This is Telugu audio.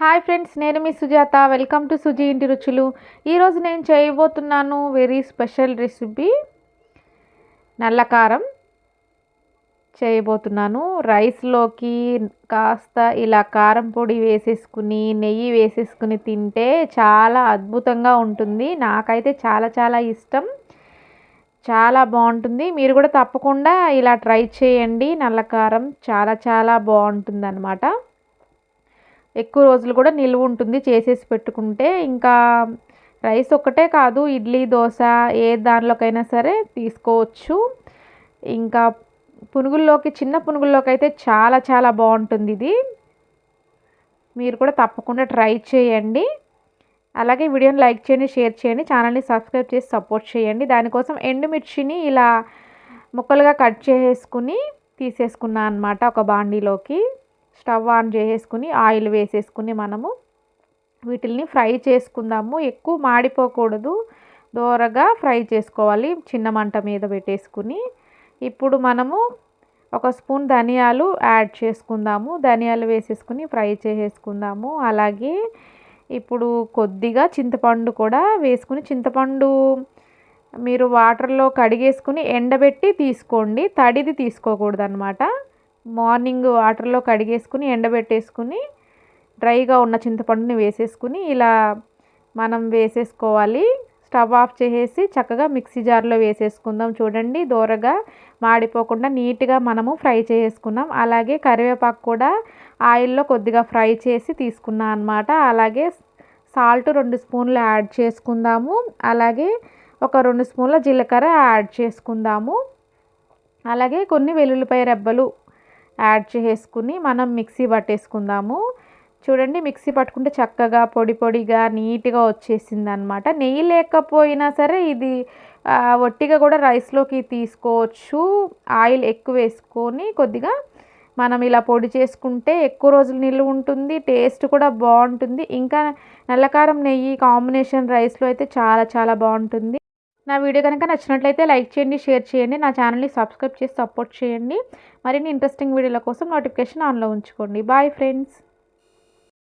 హాయ్ ఫ్రెండ్స్ నేను మీ సుజాత. వెల్కమ్ టు సుజీ ఇంటి రుచులు. ఈరోజు నేను చేయబోతున్నాను వెరీ స్పెషల్ రెసిపీ. నల్లకారం చేయబోతున్నాను. రైస్లోకి కాస్త ఇలా కారం పొడి వేసేసుకుని నెయ్యి వేసేసుకుని తింటే చాలా అద్భుతంగా ఉంటుంది. నాకైతే చాలా చాలా ఇష్టం. చాలా బాగుంటుంది. మీరు కూడా తప్పకుండా ఇలా ట్రై చేయండి. నల్లకారం చాలా చాలా బాగుంటుంది ఎక్కువ రోజులు కూడా నిల్వ ఉంటుంది చేసేసి పెట్టుకుంటే. ఇంకా రైస్ ఒక్కటే కాదు ఇడ్లీ దోశ ఏ దానిలోకైనా సరే తీసుకోవచ్చు. ఇంకా పునుగుల్లోకి చిన్న పునుగుల్లోకి అయితే చాలా చాలా బాగుంటుంది ఇది మీరు కూడా తప్పకుండా ట్రై చేయండి. అలాగే వీడియోని లైక్ చేయండి షేర్ చేయండి ఛానల్ని సబ్స్క్రైబ్ చేసి సపోర్ట్ చేయండి. దానికోసం ఎండుమిర్చిని ఇలా ముక్కలుగా కట్ చేసుకుని తీసేసుకున్నాను అనమాట ఒక బాండీలోకి. స్టవ్ ఆన్ చేసేసుకుని ఆయిల్ వేసేసుకుని మనము వీటిల్ని ఫ్రై చేసుకుందాము. ఎక్కువ మాడిపోకూడదు. దోరగా ఫ్రై చేసుకోవాలి. చిన్న మంట మీద పెట్టేసుకుని. ఇప్పుడు మనము ఒక స్పూన్ ధనియాలు యాడ్ చేసుకుందాము. ధనియాలు వేసేసుకుని ఫ్రై చేసేసుకుందాము. అలాగే ఇప్పుడు కొద్దిగా చింతపండు కూడా వేసుకుని చింతపండు మీరు వాటర్లో కడిగేసుకుని ఎండబెట్టి తీసుకోండి. తడిది తీసుకోకూడదు అనమాట మార్నింగ్ వాటర్లో కడిగేసుకుని ఎండబెట్టేసుకుని డ్రైగా ఉన్న చింతపండుని వేసేసుకుని ఇలా మనం వేసేసుకోవాలి. స్టవ్ ఆఫ్ చేసేసి చక్కగా మిక్సీ జార్లో వేసేసుకుందాం చూడండి. దూరగా మాడిపోకుండా నీట్గా మనము ఫ్రై చేసుకున్నాం. అలాగే కరివేపాకు కూడా ఆయిల్లో కొద్దిగా ఫ్రై చేసి తీసుకున్నాం అనమాట అలాగే సాల్ట్ రెండు స్పూన్లు యాడ్ చేసుకుందాము. అలాగే ఒక రెండు స్పూన్ల జీలకర్ర యాడ్ చేసుకుందాము. అలాగే కొన్ని వెల్లుల్లిపాయ రెబ్బలు యాడ్ చేసుకుని మనం మిక్సీ పట్టేసుకుందాము. చూడండి మిక్సీ పట్టుకుంటే చక్కగా పొడి పొడిగా నీట్గా వచ్చేసింది అనమాట నెయ్యి లేకపోయినా సరే ఇది ఒట్టిగా కూడా రైస్లోకి తీసుకోవచ్చు. ఆయిల్ ఎక్కువ వేసుకొని కొద్దిగా మనం ఇలా పొడి చేసుకుంటే ఎక్కువ రోజులు నిల్వ ఉంటుంది టేస్ట్ కూడా బాగుంటుంది. ఇంకా నల్లకారం నెయ్యి కాంబినేషన్ రైస్లో అయితే చాలా చాలా బాగుంటుంది. నా వీడియో కనుక నచ్చినట్లయితే లైక్ చేయండి షేర్ చేయండి నా ఛానల్ని సబ్స్క్రైబ్ చేసి సపోర్ట్ చేయండి. మరిన్ని ఇంట్రెస్టింగ్ వీడియోల కోసం నోటిఫికేషన్ ఆన్లో ఉంచుకోండి. Bye friends